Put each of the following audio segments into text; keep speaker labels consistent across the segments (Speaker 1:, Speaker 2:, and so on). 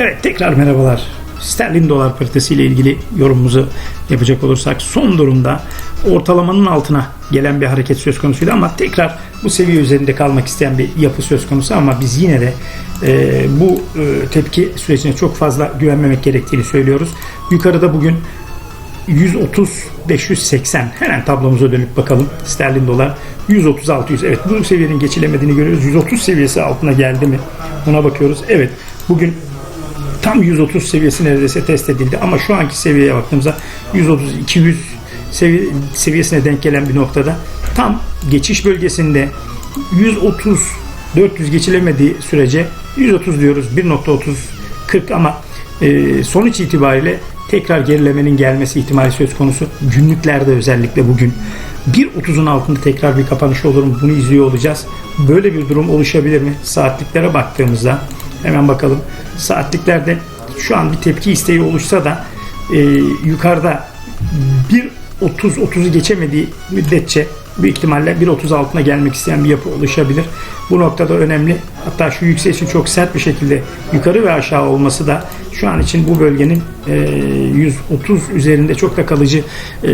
Speaker 1: Evet tekrar merhabalar. Sterlin dolar paritesi ile ilgili yorumumuzu yapacak olursak son durumda ortalamanın altına gelen bir hareket söz konusuydu ama tekrar bu seviye üzerinde kalmak isteyen bir yapı söz konusu ama biz yine de e, bu e, tepki sürecine çok fazla güvenmemek gerektiğini söylüyoruz. Yukarıda bugün 130 580 hemen tablomuza dönüp bakalım. Sterlin dolar 130 600 evet bu seviyenin geçilemediğini görüyoruz. 130 seviyesi altına geldi mi? Buna bakıyoruz. Evet bugün tam 130 seviyesi neredeyse test edildi ama şu anki seviyeye baktığımızda 130 200 sevi- seviyesine denk gelen bir noktada tam geçiş bölgesinde 130 400 geçilemediği sürece 130 diyoruz 1.30 40 ama e, sonuç itibariyle tekrar gerilemenin gelmesi ihtimali söz konusu. Günlüklerde özellikle bugün 1.30'un altında tekrar bir kapanış olur mu? Bunu izliyor olacağız. Böyle bir durum oluşabilir mi? Saatliklere baktığımızda hemen bakalım. Saatliklerde şu an bir tepki isteği oluşsa da e, yukarıda 1.30-30'u geçemediği müddetçe büyük ihtimalle 1.30 altına gelmek isteyen bir yapı oluşabilir. Bu noktada önemli. Hatta şu yükselişin çok sert bir şekilde yukarı ve aşağı olması da şu an için bu bölgenin e, 130 üzerinde çok da kalıcı e,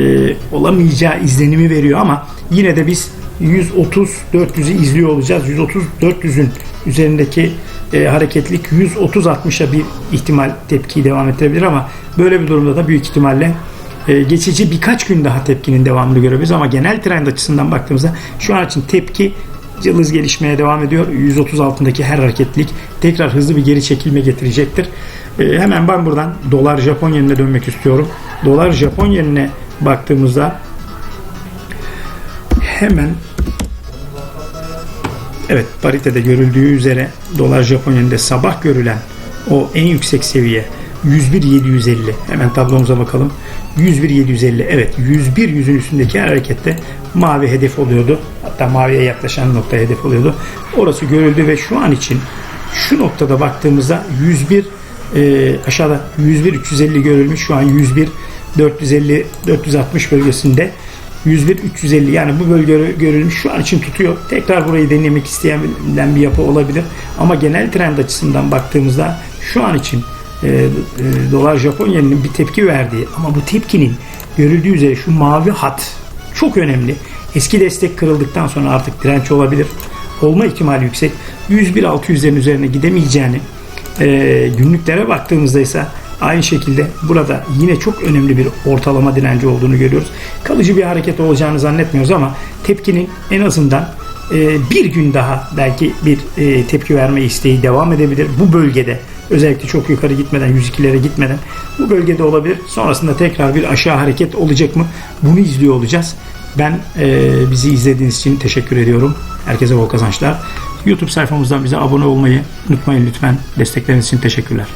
Speaker 1: olamayacağı izlenimi veriyor ama yine de biz 130 400'ü izliyor olacağız. 130 400'ün üzerindeki e, hareketlik 130-60'a bir ihtimal tepkiyi devam ettirebilir ama böyle bir durumda da büyük ihtimalle e, geçici birkaç gün daha tepkinin devamını görebiliriz ama genel trend açısından baktığımızda şu an için tepki cılız gelişmeye devam ediyor. 130 altındaki her hareketlik tekrar hızlı bir geri çekilme getirecektir. E, hemen ben buradan dolar Japon yenine dönmek istiyorum. Dolar Japon yenine baktığımızda hemen Evet paritede görüldüğü üzere dolar Japon yeninde sabah görülen o en yüksek seviye 101.750 hemen tablomuza bakalım. 101.750 evet 101 yüzün üstündeki harekette mavi hedef oluyordu. Hatta maviye yaklaşan nokta hedef oluyordu. Orası görüldü ve şu an için şu noktada baktığımızda 101 e, aşağıda 101 350 görülmüş. Şu an 101 450 460 bölgesinde 101 350 yani bu bölge görülmüş şu an için tutuyor. Tekrar burayı denemek isteyen bir yapı olabilir. Ama genel trend açısından baktığımızda şu an için e, e, dolar Japon yeninin bir tepki verdiği ama bu tepkinin görüldüğü üzere şu mavi hat çok önemli. Eski destek kırıldıktan sonra artık direnç olabilir. Olma ihtimali yüksek. 101 600'lerin üzerine gidemeyeceğini e, günlüklere baktığımızda ise Aynı şekilde burada yine çok önemli bir ortalama direnci olduğunu görüyoruz. Kalıcı bir hareket olacağını zannetmiyoruz ama tepkinin en azından e, bir gün daha belki bir e, tepki verme isteği devam edebilir. Bu bölgede özellikle çok yukarı gitmeden 102'lere gitmeden bu bölgede olabilir. Sonrasında tekrar bir aşağı hareket olacak mı? Bunu izliyor olacağız. Ben e, bizi izlediğiniz için teşekkür ediyorum. Herkese bol kazançlar. YouTube sayfamızdan bize abone olmayı unutmayın lütfen. Destekleriniz için teşekkürler.